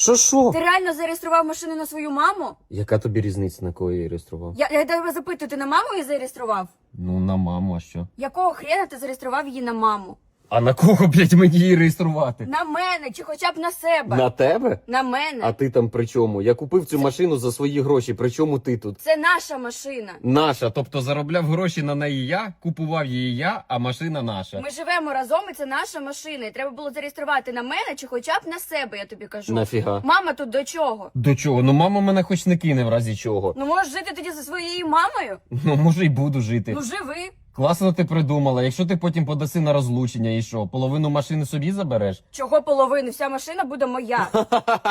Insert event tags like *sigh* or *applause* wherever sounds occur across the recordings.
Що що? Ти реально зареєстрував машину на свою маму? Яка тобі різниця, на кого я її реєстрував? Я, я тебе запитую, ти на маму її зареєстрував? Ну, на маму, а що? Якого хрена ти зареєстрував її на маму? А на кого, блядь, мені її реєструвати? На мене чи хоча б на себе? На тебе? На мене. А ти там при чому? Я купив цю машину за свої гроші. При чому ти тут? Це наша машина. Наша, тобто заробляв гроші на неї я, купував її я, а машина наша. Ми живемо разом, і це наша машина. І треба було зареєструвати на мене чи хоча б на себе, я тобі кажу. Нафіга? Мама тут до чого? До чого? Ну мама мене хоч не кине в разі чого. Ну можеш жити тоді зі своєю мамою? Ну може й буду жити. Ну живи. Класно ти придумала. Якщо ти потім подаси на розлучення і що, половину машини собі забереш? Чого половину? Вся машина буде моя.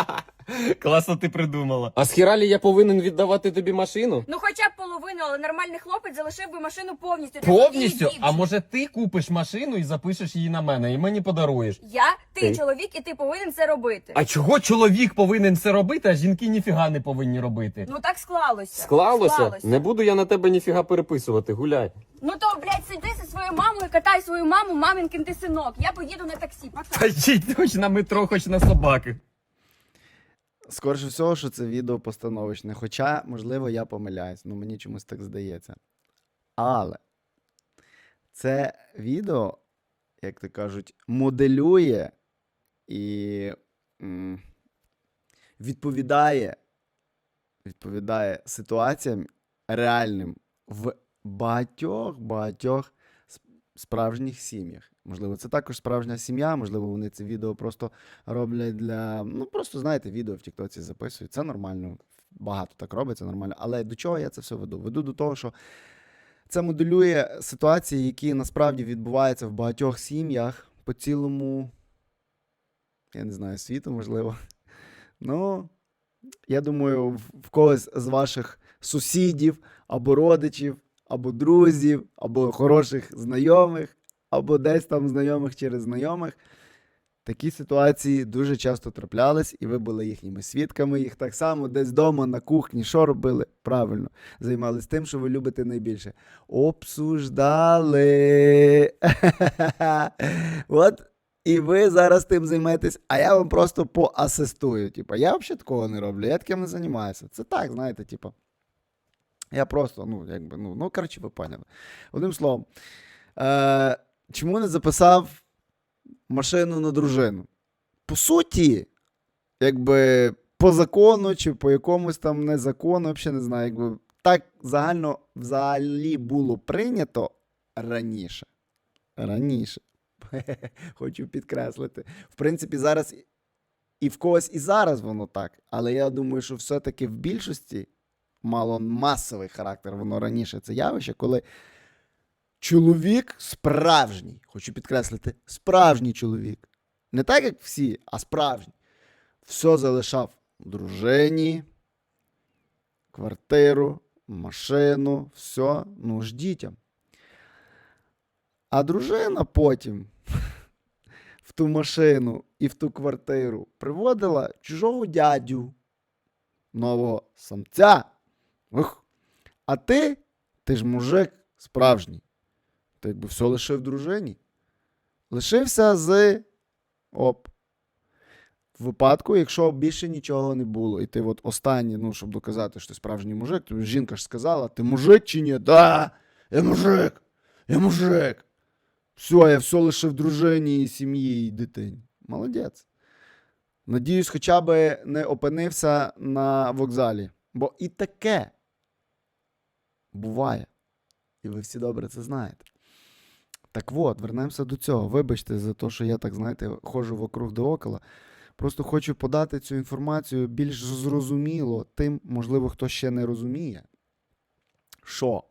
*laughs* Класно ти придумала. А з хіралі я повинен віддавати тобі машину? Ну хоча б половину, але нормальний хлопець залишив би машину повністю. Повністю? А може ти купиш машину і запишеш її на мене, і мені подаруєш? Я, ти, чоловік, і ти повинен це робити. А чого чоловік повинен це робити, а жінки ніфіга не повинні робити? Ну так склалося. Склалося? Не буду я на тебе ніфіга переписувати, гуляй. Ну то, блядь, сиди зі своєю мамою, катай свою маму, мамінкин ти синок. Я поїду на таксі. Пока. Та їдь хоч на метро, хоч на собаки. Скоріше всього, що це відео постановочне. Хоча, можливо, я помиляюсь, ну мені чомусь так здається. Але це відео, як то кажуть, моделює і м, відповідає, відповідає ситуаціям реальним в багатьох багатьох справжніх сім'ях. Можливо, це також справжня сім'я, можливо, вони це відео просто роблять для. Ну, просто знаєте, відео в Тіктоці записують. Це нормально. Багато так робить, це нормально. Але до чого я це все веду? Веду до того, що це моделює ситуації, які насправді відбуваються в багатьох сім'ях по цілому, я не знаю, світу, можливо. Ну, я думаю, в- когось з ваших сусідів, або родичів, або друзів, або хороших знайомих, або десь там знайомих через знайомих. Такі ситуації дуже часто траплялись, і ви були їхніми свідками. Їх так само десь вдома на кухні. Що робили? Правильно, займались тим, що ви любите найбільше. Обсуждали. *laughs* От і ви зараз тим займаєтесь, а я вам просто поасистую. Типа, я взагалі такого не роблю, я таким не займаюся. Це так, знаєте, типа. Я просто, ну, якби, ну, ну, коротше, ви поняли. Одним словом, е, чому не записав машину на дружину? По суті, якби по закону чи по якомусь там незакону, взагалі не знаю, якби так загально взагалі було прийнято раніше. Раніше. *laughs* Хочу підкреслити. В принципі, зараз і- в когось і зараз воно так. Але я думаю, що все-таки в більшості мало масовий характер, воно раніше це явище, коли чоловік справжній, хочу підкреслити, справжній чоловік. Не так, як всі, а справжній. Все залишав дружині, квартиру, машину, все, ну ж дітям. А дружина потім *laughs* в ту машину і в ту квартиру приводила чужого дядю, нового самця. Ух. А ти, ти ж мужик справжній. Ти якби все лишив дружині. Лишився з. Оп. В випадку, якщо більше нічого не було, і ти от останній, ну, щоб доказати, що ти справжній мужик, то жінка ж сказала: ти мужик чи ні? Да, я мужик, я мужик. Все, я все лишив дружині, сім'ї і дитині. Молодець. Надіюсь, хоча б не опинився на вокзалі. Бо і таке буває. І ви всі добре це знаєте. Так от, вернемося до цього. Вибачте за те, що я так, знаєте, ходжу вокруг да около. Просто хочу подати цю інформацію більш зрозуміло тим, можливо, хто ще не розуміє, що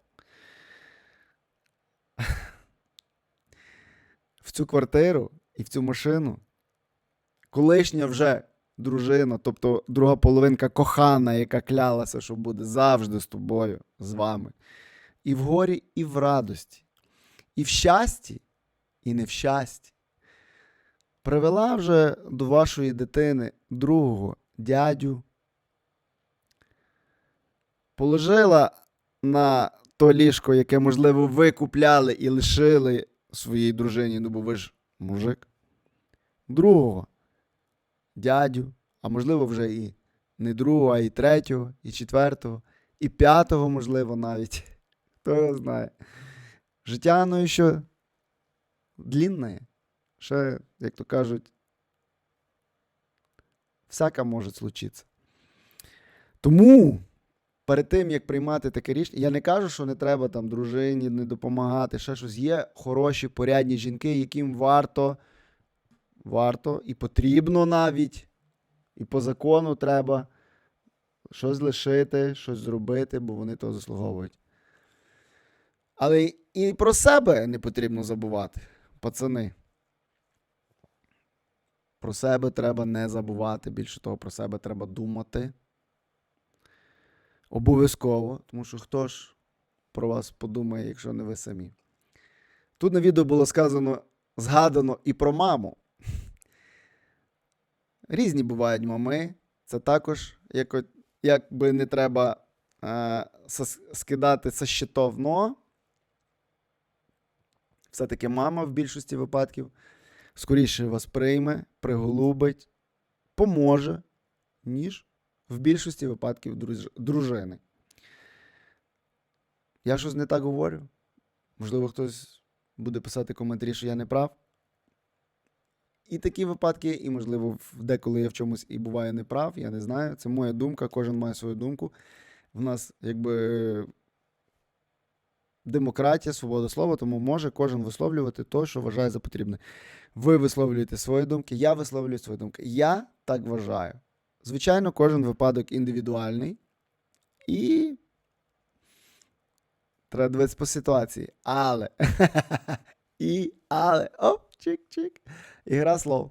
в цю квартиру і в цю машину колишня вже дружина, тобто друга половинка кохана, яка клялася, що буде завжди з тобою, з вами. І в горі, і в радості, і в щасті, і не в щасті. Привела вже до вашої дитини другого дядю, положила на то ліжко, яке, можливо, ви купляли і лишили своїй дружині, ну бо ви ж мужик. Другого дядю а можливо, вже і не другого, а і третього, і четвертого, і п'ятого, можливо, навіть. *laughs* Хто його знає. Життя, ну і що длінне. Ще, як то кажуть, всяка може случитися. Тому перед тим, як приймати таке рішення, я не кажу, що не треба там дружині не допомагати, ще щось. Є хороші, порядні жінки, яким варто, варто і потрібно навіть, і по закону треба щось лишити, щось зробити, бо вони того заслуговують. Але і про себе не потрібно забувати, пацани. Про себе треба не забувати. Більше того, про себе треба думати. Обов'язково, тому що хто ж про вас подумає, якщо не ви самі. Тут на відео було сказано, згадано і про маму. Різні бувають мами. Це також як, якби не треба е, скидати со щитов, но все-таки мама в більшості випадків скоріше вас прийме, приголубить, поможе, ніж в більшості випадків дружини. Я щось не так говорю. Можливо, хтось буде писати коментарі, що я не прав. І такі випадки, і, можливо, деколи я в чомусь і буваю неправ, я не знаю. Це моя думка, кожен має свою думку. В нас, якби, демократія, свобода слова, тому може кожен висловлювати те, що вважає за потрібне. Ви висловлюєте свої думки, я висловлюю свої думки. Я так вважаю. Звичайно, кожен випадок індивідуальний. І треба дивитися по ситуації. Але. *laughs* І але. Оп, чик-чик. Ігра слов.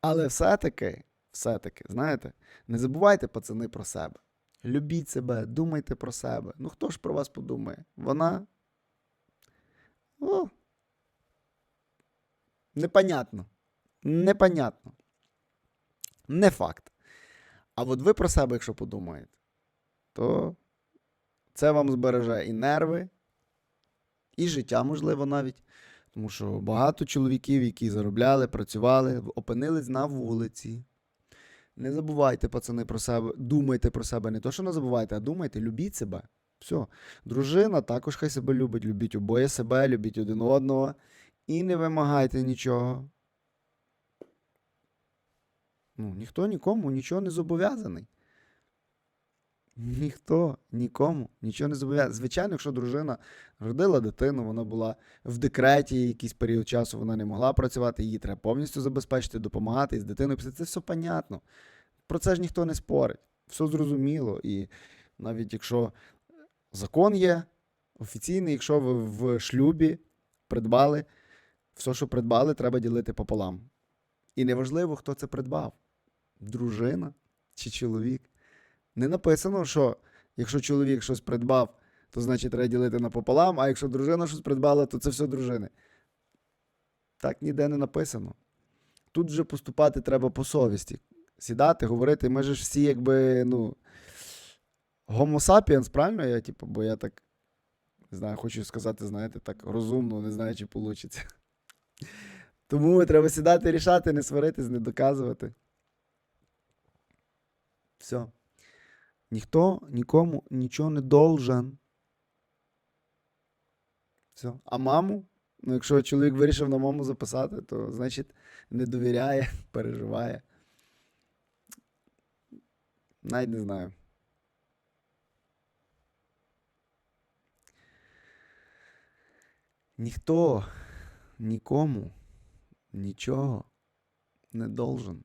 Але все-таки, все-таки, знаєте, не забувайте, пацани, про себе. Любіть себе, думайте про себе. Ну хто ж про вас подумає? Вона. О, непонятно. Непонятно. Не факт. А от ви про себе, якщо подумаєте, то це вам збереже і нерви, і життя, можливо, навіть. Тому що багато чоловіків, які заробляли, працювали, опинились на вулиці. Не забувайте, пацани, про себе, думайте про себе. Не то, що не забувайте, а думайте, любіть себе. Все. Дружина також хай себе любить. Любіть обоє себе, любіть один одного. І не вимагайте нічого. Ну, ніхто нікому нічого не зобов'язаний. Ніхто нікому нічого не зобов'язаний. Звичайно, якщо дружина родила дитину, вона була в декреті якийсь період часу, вона не могла працювати, її треба повністю забезпечити, допомагати і з дитиною. Це все понятно. Про це ж ніхто не спорить. Все зрозуміло. І навіть якщо закон є офіційний, якщо ви в шлюбі придбали, все, що придбали, треба ділити пополам. І неважливо, хто це придбав: дружина чи чоловік. Не написано, що якщо чоловік щось придбав, то значить треба ділити напополам, а якщо дружина щось придбала, то це все дружини. Так ніде не написано. Тут вже поступати треба по совісті. Сідати, говорити, ми ж всі, якби, ну. Sapiens, правильно я, типу, бо я так не знаю, хочу сказати, знаєте, так розумно, не знаю, чи вийде. Тому треба сідати, рішати, не сваритись, не доказувати. Все. Ніхто нікому нічого не должен. Все. А маму? Ну, якщо чоловік вирішив на маму записати, то значить не довіряє, *laughs* переживає. Навіть не знаю. Ніхто нікому нічого не должен.